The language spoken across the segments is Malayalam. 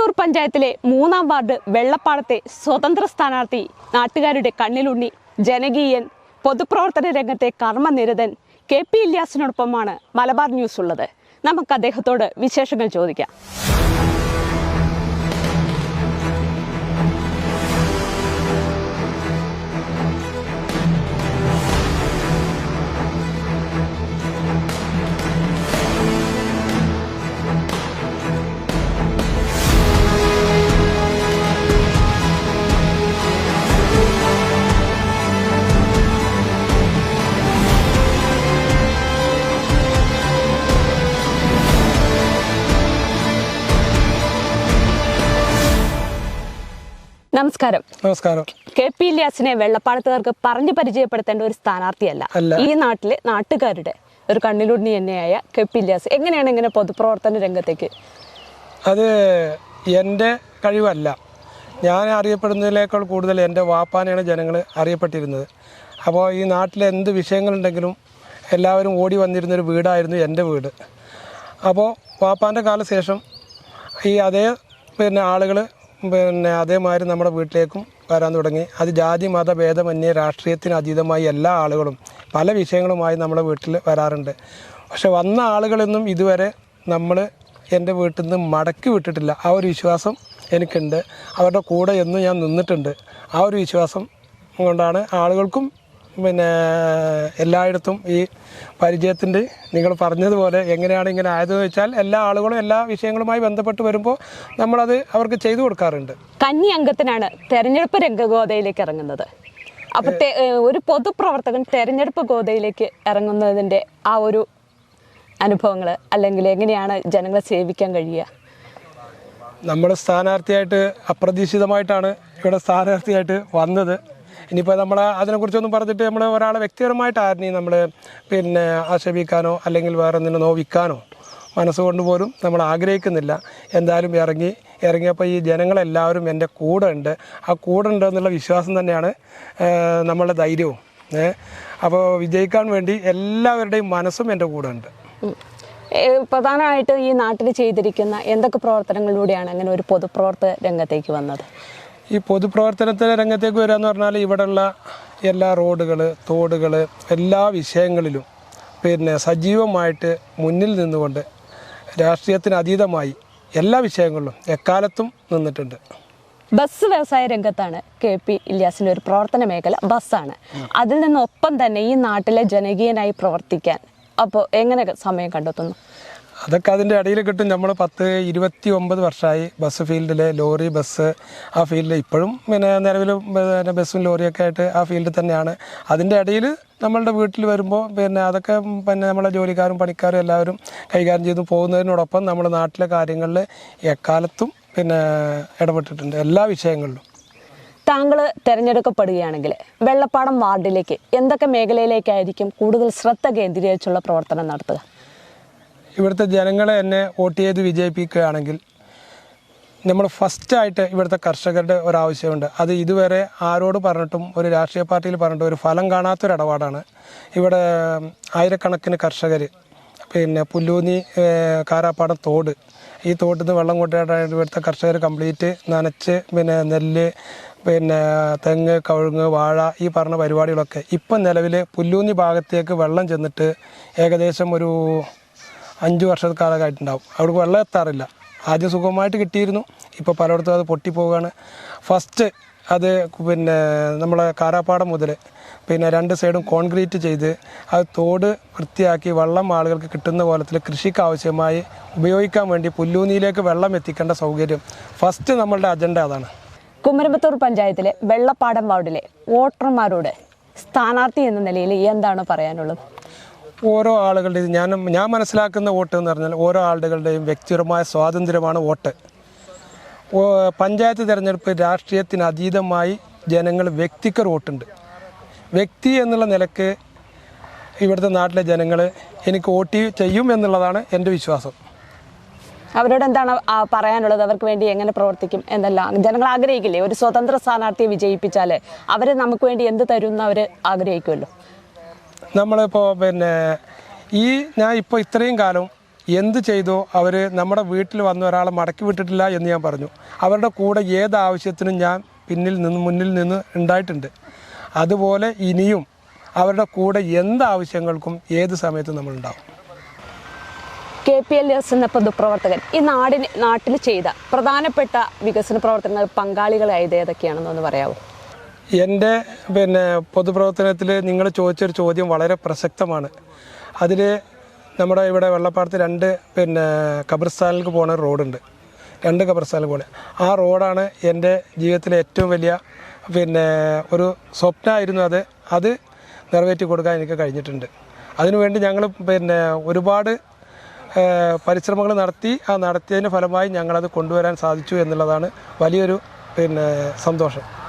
കുമരമ്പത്തൂർ പഞ്ചായത്തിലെ മൂന്നാം വാർഡ് വെള്ളപ്പാടത്തെ സ്വതന്ത്ര സ്ഥാനാർത്ഥി നാട്ടുകാരുടെ കണ്ണിലുണ്ണി ജനകീയൻ പൊതുപ്രവർത്തന രംഗത്തെ കർമ്മനിരതൻ കെ പി ഇല്യാസിനോടൊപ്പമാണ് മലബാർ ന്യൂസ് ഉള്ളത്. നമുക്ക് അദ്ദേഹത്തോട് വിശേഷങ്ങൾ ചോദിക്കാം. നമസ്കാരം. നമസ്കാരം. കെ പി ഇല്യാസിനെ വെള്ളപ്പാടത്തുകാർക്ക് പറഞ്ഞു പരിചയപ്പെടുത്തേണ്ട ഒരു സ്ഥാനാർത്ഥിയല്ല. ഈ നാട്ടിലെ നാട്ടുകാരുടെ ഒരു കണ്ണിലുണ്ണി തന്നെയായ കെ പി ഇല്യാസ് എങ്ങനെയാണ് ഇങ്ങനെ പൊതുപ്രവർത്തന രംഗത്തേക്ക്? അത് എന്റെ കഴിവല്ല. ഞാൻ അറിയപ്പെടുന്നതിനേക്കാൾ കൂടുതൽ എന്റെ വാപ്പാനെയാണ് ജനങ്ങൾ അറിയപ്പെട്ടിരുന്നത്. അപ്പോൾ ഈ നാട്ടിലെ എന്ത് വിഷയങ്ങളുണ്ടെങ്കിലും എല്ലാവരും ഓടി വന്നിരുന്നൊരു വീടായിരുന്നു എന്റെ വീട്. അപ്പോൾ വാപ്പാന്റെ കാലശേഷം ഈ അതേ പിന്നെ ആളുകൾ പിന്നെ അതേമാതിരി നമ്മുടെ വീട്ടിലേക്കും വരാൻ തുടങ്ങി. അത് ജാതി മത ഭേദമന്യേ രാഷ്ട്രീയത്തിന് അതീതമായി എല്ലാ ആളുകളും പല വിഷയങ്ങളുമായി നമ്മുടെ വീട്ടിൽ വരാറുണ്ട്. പക്ഷെ വന്ന ആളുകളൊന്നും ഇതുവരെ നമ്മൾ എന്റെ വീട്ടിൽ നിന്ന് മടക്കി വിട്ടിട്ടില്ല. ആ ഒരു വിശ്വാസം എനിക്കുണ്ട്. അവരുടെ കൂടെ എന്നും ഞാൻ നിന്നിട്ടുണ്ട്. ആ ഒരു വിശ്വാസം കൊണ്ടാണ് ആളുകൾക്കും പിന്നെ എല്ലായിടത്തും ഈ പരിചയത്തിന്റെ നിങ്ങൾ പറഞ്ഞതുപോലെ എങ്ങനെയാണ് ഇങ്ങനെ ആയതെന്ന് വെച്ചാൽ എല്ലാ ആളുകളും എല്ലാ വിഷയങ്ങളുമായി ബന്ധപ്പെട്ട് വരുമ്പോൾ നമ്മളത് അവർക്ക് ചെയ്തു കൊടുക്കാറുണ്ട്. കന്നി അംഗത്തിനാണ് തെരഞ്ഞെടുപ്പ് രംഗഗോതയിലേക്ക് ഇറങ്ങുന്നത്. അപ്പൊ ഒരു പൊതുപ്രവർത്തകൻ തെരഞ്ഞെടുപ്പ് ഗോതയിലേക്ക് ഇറങ്ങുന്നതിന്റെ ആ ഒരു അനുഭവങ്ങൾ അല്ലെങ്കിൽ എങ്ങനെയാണ് ജനങ്ങളെ സേവിക്കാൻ കഴിയുക? നമ്മൾ സ്ഥാനാർത്ഥിയായിട്ട് അപ്രതീക്ഷിതമായിട്ടാണ് ഇവിടെ സ്ഥാനാർത്ഥിയായിട്ട് വന്നത്. ഇനിയിപ്പോൾ നമ്മൾ അതിനെക്കുറിച്ചൊന്നും പറഞ്ഞിട്ട് നമ്മൾ ഒരാളെ വ്യക്തിപരമായിട്ട് ആരെയും നമ്മൾ പിന്നെ ആക്ഷേപിക്കാനോ അല്ലെങ്കിൽ വേറെ എന്തെങ്കിലും നോവിക്കാനോ മനസ്സുകൊണ്ട് പോലും നമ്മൾ ആഗ്രഹിക്കുന്നില്ല. എന്തായാലും ഇറങ്ങി ഇറങ്ങിയപ്പോൾ ഈ ജനങ്ങളെല്ലാവരും എന്റെ കൂടെ ഉണ്ട്. ആ കൂടെ ഉണ്ട് എന്നുള്ള വിശ്വാസം തന്നെയാണ് നമ്മളുടെ ധൈര്യവും. അപ്പോൾ വിജയിക്കാൻ വേണ്ടി എല്ലാവരുടെയും മനസ്സും എന്റെ കൂടെ ഉണ്ട്. പ്രധാനമായിട്ടും ഈ നാട്ടിൽ ചെയ്തിരിക്കുന്ന എന്തൊക്കെ പ്രവർത്തനങ്ങളിലൂടെയാണ് അങ്ങനെ ഒരു പൊതുപ്രവർത്തക രംഗത്തേക്ക് വന്നത്? ഈ പൊതുപ്രവർത്തനത്തിന് രംഗത്തേക്ക് വരിക എന്ന് പറഞ്ഞാൽ ഇവിടെയുള്ള എല്ലാ റോഡുകൾ തോടുകൾ എല്ലാ വിഷയങ്ങളിലും പിന്നെ സജീവമായിട്ട് മുന്നിൽ നിന്നുകൊണ്ട് രാഷ്ട്രീയത്തിന് അതീതമായി എല്ലാ വിഷയങ്ങളിലും എക്കാലത്തും നിന്നിട്ടുണ്ട്. ബസ് വ്യവസായ രംഗത്താണ് കെ പി ഇല്യാസിന്റെ ഒരു പ്രവർത്തന മേഖല ബസ്സാണ്. അതിൽ നിന്നൊപ്പം തന്നെ ഈ നാട്ടിലെ ജനകീയനായി പ്രവർത്തിക്കാൻ അപ്പോൾ എങ്ങനെ സമയം കണ്ടെത്തുന്നു? അതൊക്കെ അതിന്റെ ഇടയിൽ കിട്ടും. നമ്മൾ പത്ത് ഇരുപത്തി ഒമ്പത് വർഷമായി ബസ് ഫീൽഡിൽ ലോറി ബസ് ആ ഫീൽഡിൽ ഇപ്പോഴും പിന്നെ നിലവിൽ പിന്നെ ബസ്സും ലോറിയൊക്കെ ആയിട്ട് ആ ഫീൽഡിൽ തന്നെയാണ്. അതിന്റെ ഇടയിൽ നമ്മളുടെ വീട്ടിൽ വരുമ്പോൾ പിന്നെ അതൊക്കെ പിന്നെ നമ്മളെ ജോലിക്കാരും പണിക്കാരും എല്ലാവരും കൈകാര്യം ചെയ്തു പോകുന്നതിനോടൊപ്പം നമ്മൾ നാട്ടിലെ കാര്യങ്ങളിൽ എക്കാലത്തും പിന്നെ ഇടപെട്ടിട്ടുണ്ട് എല്ലാ വിഷയങ്ങളിലും. താങ്കൾ തിരഞ്ഞെടുക്കപ്പെടുകയാണെങ്കിൽ വെള്ളപ്പാടം വാർഡിലേക്ക് എന്തൊക്കെ മേഖലയിലേക്കായിരിക്കും കൂടുതൽ ശ്രദ്ധ കേന്ദ്രീകരിച്ചുള്ള പ്രവർത്തനം നടത്തുക? ഇവിടുത്തെ ജനങ്ങളെ എന്നെ വോട്ട് ചെയ്ത് വിജയിപ്പിക്കുകയാണെങ്കിൽ നമ്മൾ ഫസ്റ്റായിട്ട് ഇവിടുത്തെ കർഷകരുടെ ഒരാവശ്യമുണ്ട് അത് ഇതുവരെ ആരോട് പറഞ്ഞിട്ടും ഒരു രാഷ്ട്രീയ പാർട്ടിയിൽ പറഞ്ഞിട്ടും ഒരു ഫലം കാണാത്തൊരിടപാടാണ് ഇവിടെ ആയിരക്കണക്കിന് കർഷകർ പിന്നെ പുല്ലൂന്നി ഏഹ്, കാരാപ്പാടം തോട് ഈ തോട്ടിൽ നിന്ന് വെള്ളം കൊണ്ടുപോയിട്ട് ഇവിടുത്തെ കർഷകർ കംപ്ലീറ്റ് നനച്ച് പിന്നെ നെല്ല് പിന്നെ തെങ്ങ് കവുങ്ങ് വാഴ ഈ പറഞ്ഞ പരിപാടികളൊക്കെ ഇപ്പം നിലവിൽ പുല്ലൂന്നി ഭാഗത്തേക്ക് വെള്ളം ചെന്നിട്ട് ഏകദേശം ഒരു അഞ്ച് വർഷക്കാലമായിട്ടുണ്ടാവും. അവിടെ വെള്ളം എത്താറില്ല. ആദ്യം സുഖമായിട്ട് കിട്ടിയിരുന്നു. ഇപ്പോൾ പലയിടത്തും അത് പൊട്ടിപ്പോവുകയാണ്. ഫസ്റ്റ് അത് പിന്നെ നമ്മളെ കാരാപ്പാടം മുതൽ പിന്നെ രണ്ട് സൈഡും കോൺക്രീറ്റ് ചെയ്ത് അത് തോട് വൃത്തിയാക്കി വെള്ളം ആളുകൾക്ക് കിട്ടുന്ന പോലത്തിൽ കൃഷിക്ക് ആവശ്യമായി ഉപയോഗിക്കാൻ വേണ്ടി പുല്ലൂനിയിലേക്ക് വെള്ളം എത്തിക്കേണ്ട സൗകര്യം ഫസ്റ്റ് നമ്മളുടെ അജണ്ട അതാണ്. കുമരമ്പത്തൂർ പഞ്ചായത്തിലെ വെള്ളപ്പാടം വാർഡിലെ വോട്ടർമാരോട് സ്ഥാനാർത്ഥി എന്ന നിലയിൽ എന്താണ് പറയാനുള്ളത്? ഓരോ ആളുകളുടെയും ഞാൻ ഞാൻ മനസ്സിലാക്കുന്ന വോട്ട് എന്ന് പറഞ്ഞാൽ ഓരോ ആളുകളുടെയും വ്യക്തിപരമായ സ്വാതന്ത്ര്യമാണ് വോട്ട്. പഞ്ചായത്ത് തിരഞ്ഞെടുപ്പ് രാഷ്ട്രീയത്തിന് അതീതമായി ജനങ്ങൾ വ്യക്തിക്കൊരു വോട്ടുണ്ട്. വ്യക്തി എന്നുള്ള നിലയ്ക്ക് ഇവിടുത്തെ നാട്ടിലെ ജനങ്ങൾ എനിക്ക് വോട്ട് ചെയ്യും എന്നുള്ളതാണ് എന്റെ വിശ്വാസം. അവരോട് എന്താണ് പറയാനുള്ളത്? അവർക്ക് വേണ്ടി എങ്ങനെ പ്രവർത്തിക്കും എന്നെല്ലാം. ജനങ്ങൾ ആഗ്രഹിക്കില്ലേ? ഒരു സ്വതന്ത്ര സ്ഥാനാർത്ഥിയെ വിജയിപ്പിച്ചാൽ അവർ നമുക്ക് വേണ്ടി എന്ത് തരും എന്ന് അവർ ആഗ്രഹിക്കുമല്ലോ? നമ്മളിപ്പോൾ പിന്നെ ഈ ഞാൻ ഇപ്പോൾ ഇത്രയും കാലം എന്ത് ചെയ്തോ? അവർ നമ്മുടെ വീട്ടിൽ വന്ന ഒരാളെ മടക്കി വിട്ടിട്ടില്ല എന്ന് ഞാൻ പറഞ്ഞു. അവരുടെ കൂടെ ഏത് ആവശ്യത്തിനും ഞാൻ പിന്നിൽ നിന്ന് മുന്നിൽ നിന്ന് ഉണ്ടായിട്ടുണ്ട്. അതുപോലെ ഇനിയും അവരുടെ കൂടെ എന്ത് ആവശ്യങ്ങൾക്കും ഏത് സമയത്തും നമ്മളുണ്ടാവും. കെ പി എൽ എസ് എന്ന പൊതുപ്രവർത്തകൻ ഈ നാടിന് നാട്ടിൽ ചെയ്ത പ്രധാനപ്പെട്ട വികസന പ്രവർത്തനങ്ങൾ പങ്കാളികളായത് ഏതൊക്കെയാണെന്നൊന്ന് പറയാമോ എന്റെ പിന്നെ പൊതുപ്രവർത്തനത്തിൽ നിങ്ങൾ ചോദിച്ചൊരു ചോദ്യം വളരെ പ്രസക്തമാണ്. അതിൽ നമ്മുടെ ഇവിടെ വെള്ളപ്പാടത്ത് രണ്ട് പിന്നെ ഖബർസ്ഥാനിലേക്ക് പോകുന്ന റോഡുണ്ട്. രണ്ട് ഖബർസ്ഥാനിൽ പോകുന്നത് ആ റോഡാണ് എന്റെ ജീവിതത്തിലെ ഏറ്റവും വലിയ പിന്നെ ഒരു സ്വപ്നമായിരുന്നു അത്. അത് നിറവേറ്റി കൊടുക്കാൻ എനിക്ക് കഴിഞ്ഞിട്ടുണ്ട്. അതിനുവേണ്ടി ഞങ്ങൾ പിന്നെ ഒരുപാട് പരിശ്രമങ്ങൾ നടത്തി. ആ നടത്തിയതിന്റെ ഫലമായി ഞങ്ങളത് കൊണ്ടുവരാൻ സാധിച്ചു എന്നുള്ളതാണ് വലിയൊരു പിന്നെ സന്തോഷം.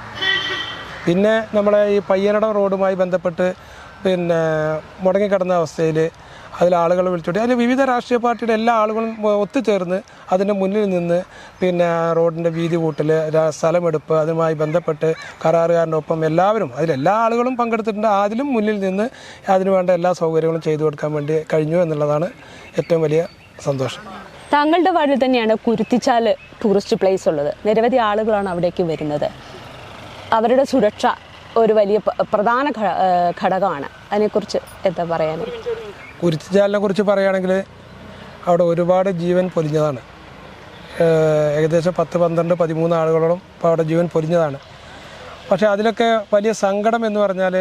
പിന്നെ നമ്മളെ ഈ പയ്യനടം റോഡുമായി ബന്ധപ്പെട്ട് പിന്നെ മുടങ്ങിക്കിടന്ന അവസ്ഥയിൽ അതിൽ ആളുകൾ വിളിച്ചോട്ടി. അതിൽ വിവിധ രാഷ്ട്രീയ പാർട്ടിയുടെ എല്ലാ ആളുകളും ഒത്തുചേർന്ന് അതിന്റെ മുന്നിൽ നിന്ന് പിന്നെ റോഡിന്റെ വീതി കൂട്ടൽ സ്ഥലമെടുപ്പ് അതുമായി ബന്ധപ്പെട്ട് കരാറുകാരന്റെ ഒപ്പം എല്ലാവരും അതിലെല്ലാ ആളുകളും പങ്കെടുത്തിട്ടുണ്ട്. അതിലും മുന്നിൽ നിന്ന് അതിന് വേണ്ട എല്ലാ സൗകര്യങ്ങളും ചെയ്തു കൊടുക്കാൻ വേണ്ടി കഴിഞ്ഞു എന്നുള്ളതാണ് ഏറ്റവും വലിയ സന്തോഷം. താങ്കളുടെ വാർഡിൽ തന്നെയാണ് കുരുത്തിച്ചാൽ ടൂറിസ്റ്റ് പ്ലേസ് ഉള്ളത്. നിരവധി ആളുകളാണ് അവിടേക്ക് വരുന്നത്. അവരുടെ സുരക്ഷ ഒരു വലിയ പ്രധാന ഘടകമാണ്. അതിനെക്കുറിച്ച് എന്താ പറയാൻ കുരിച്ചുചാലിനെ കുറിച്ച് പറയുകയാണെങ്കിൽ അവിടെ ഒരുപാട് ജീവൻ പൊലിഞ്ഞതാണ്. ഏകദേശം പത്ത് പന്ത്രണ്ട് പതിമൂന്ന് ആളുകളോളം ഇപ്പോൾ അവിടെ ജീവൻ പൊലിഞ്ഞതാണ്. പക്ഷേ അതിലൊക്കെ വലിയ സങ്കടം എന്ന് പറഞ്ഞാൽ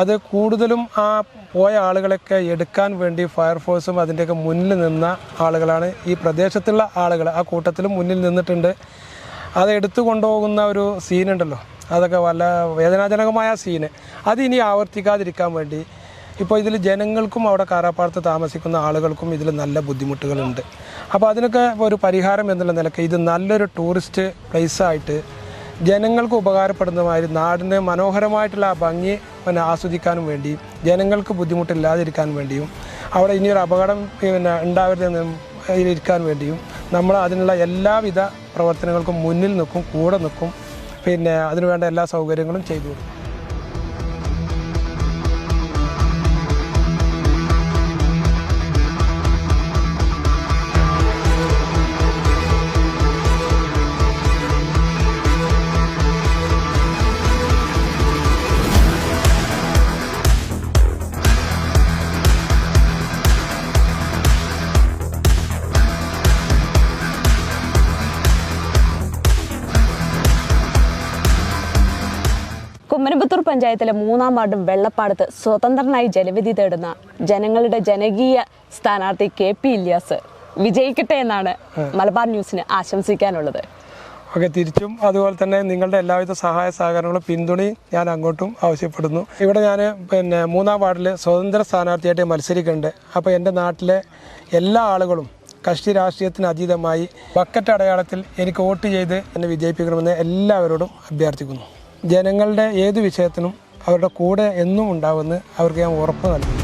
അത് കൂടുതലും ആ പോയ ആളുകളൊക്കെ എടുക്കാൻ വേണ്ടി ഫയർഫോഴ്സും അതിന്റെയൊക്കെ മുന്നിൽ നിന്ന ആളുകളാണ് ഈ പ്രദേശത്തുള്ള ആളുകൾ ആ കൂട്ടത്തിലും മുന്നിൽ നിന്നിട്ടുണ്ട്. അത് എടുത്തു കൊണ്ടുപോകുന്ന ഒരു സീനുണ്ടല്ലോ അതൊക്കെ വല്ല വേദനാജനകമായ സീന് അത് ഇനി ആവർത്തിക്കാതിരിക്കാൻ വേണ്ടി ഇപ്പോൾ ഇതിൽ ജനങ്ങൾക്കും അവിടെ കാരാപ്പാടത്ത് താമസിക്കുന്ന ആളുകൾക്കും ഇതിൽ നല്ല ബുദ്ധിമുട്ടുകളുണ്ട്. അപ്പോൾ അതിനൊക്കെ ഒരു പരിഹാരം എന്നുള്ള നിലയ്ക്ക് ഇത് നല്ലൊരു ടൂറിസ്റ്റ് പ്ലേസായിട്ട് ജനങ്ങൾക്ക് ഉപകാരപ്പെടുന്നമാതിരി നാടിന്റെ മനോഹരമായിട്ടുള്ള ആ ഭംഗി പിന്നെ ആസ്വദിക്കാനും വേണ്ടിയും ജനങ്ങൾക്ക് ബുദ്ധിമുട്ടില്ലാതിരിക്കാൻ വേണ്ടിയും അവിടെ ഇനിയൊരു അപകടം പിന്നെ ഉണ്ടാവരുതെന്നും ഇരിക്കാൻ വേണ്ടിയും നമ്മൾ അതിനുള്ള എല്ലാവിധ പ്രവർത്തനങ്ങൾക്കും മുന്നിൽ നിൽക്കും കൂടെ നിൽക്കും. പിന്നെ അതിനുവേണ്ട എല്ലാ സൗകര്യങ്ങളും ചെയ്തു കൊടുക്കും. കുമ്മനപുത്തൂർ പഞ്ചായത്തിലെ മൂന്നാം വാർഡും വെള്ളപ്പാടത്ത് സ്വതന്ത്രനായി ജലവിധി തേടുന്ന ജനങ്ങളുടെ ജനകീയ സ്ഥാനാർത്ഥി കെ പി ഇല്യാസ് വിജയിക്കട്ടെ എന്നാണ് മലബാർ ന്യൂസിന് ആശംസിക്കാനുള്ളത്. ഓക്കെ തിരിച്ചും അതുപോലെ തന്നെ നിങ്ങളുടെ എല്ലാവിധ സഹായ സഹകരണങ്ങളും പിന്തുണയും ഞാൻ അങ്ങോട്ടും ആവശ്യപ്പെടുന്നു. ഇവിടെ ഞാൻ പിന്നെ മൂന്നാം വാർഡിൽ സ്വതന്ത്ര സ്ഥാനാർത്ഥിയായിട്ട് മത്സരിക്കുന്നുണ്ട്. അപ്പോൾ എന്റെ നാട്ടിലെ എല്ലാ ആളുകളും കക്ഷി രാഷ്ട്രീയത്തിന് അതീതമായി ബക്കറ്റ് അടയാളത്തിൽ എനിക്ക് വോട്ട് ചെയ്ത് എന്നെ വിജയിപ്പിക്കണമെന്ന് എല്ലാവരോടും അഭ്യർത്ഥിക്കുന്നു. ജനങ്ങളുടെ ഏത് വിഷയത്തിനും അവരുടെ കൂടെ എന്നും ഉണ്ടാവുമെന്ന് അവർക്ക് ഞാൻ ഉറപ്പ് നൽകുന്നു.